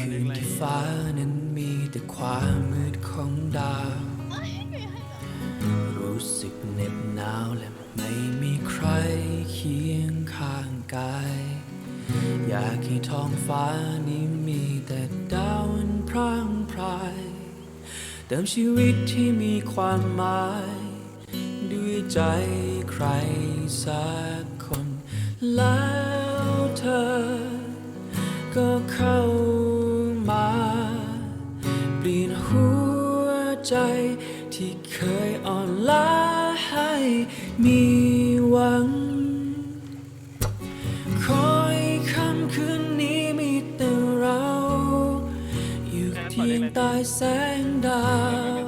คืนที่ฟ้านั้นมีแต่ความมืดของดาว รู้สึกเหน็บหนาวและไม่มีใครเคียงข้างกาย อยากให้ท้องฟ้านี้มีแต่ดาวอันพร่างพราย เติมชีวิตที่มีความหมาย ด้วยใจใครสักคน แล้วเธอ ก็เข้า ที่เคยอ่อนล้าให้มีหวัง คอยคำคืนนี้มีแต่เรา อยู่เพียงใต้แสงดาว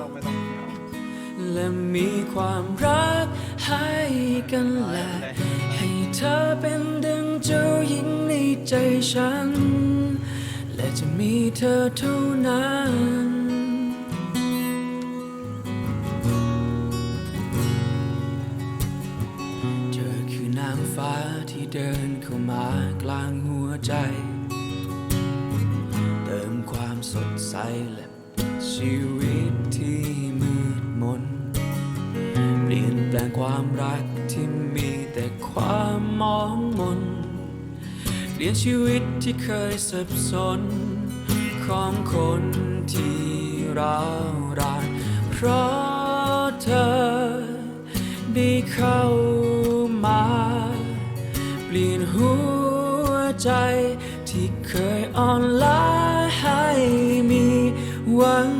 และมีความรักให้กันและ ให้เธอเป็นดังเจ้าหญิงในใจฉัน และจะมีเธอเท่านั้น ฟ้าที่เดินเข้ามากลางหัวใจ เติมความสดใสและชีวิตที่มืดมน เปลี่ยนแปลงความรักที่มีแต่ความมองมน เปลี่ยนชีวิตที่เคยสับสน ของคนที่เรารักเพราะเธอได้เข้า เคยอ่อนล้าให้มีหวัง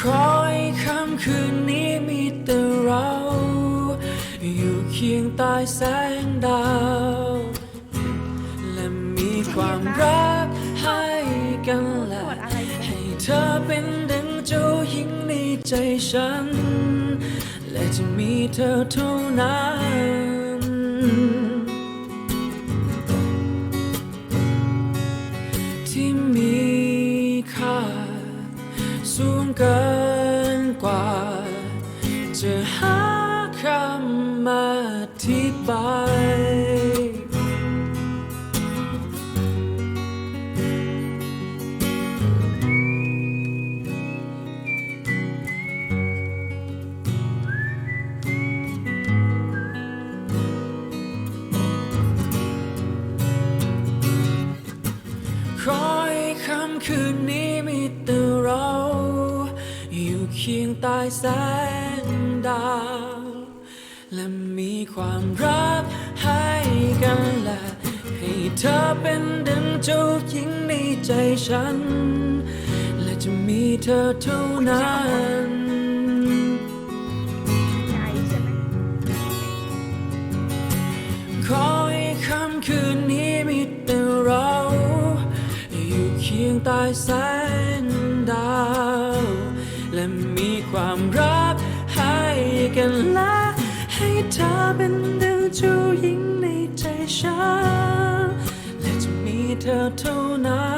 คอยคำคืนนี้มีแต่เรา อยู่เคียงใต้แสงดาว และมีความรักให้กันและให้เธอเป็นดังเจ้าหญิงในใจฉัน และจะมีเธอเท่านั้น ธิบายคอยคำคืนนี้มีแต่เรา อยู่เคียงใต้แสงดาว และมีความรักให้กันและให้เธอเป็นดังเจ้าหญิงในใจฉัน และจะมีเธอเท่านั้นใจใหมคอยคำคืนนี้มีแต่เราอยู่เคียงใต้แสงดาว และมีความรัก เธอเป็นดังเจ้าหญิงในใจฉันและจะมีเธอเท่านั้น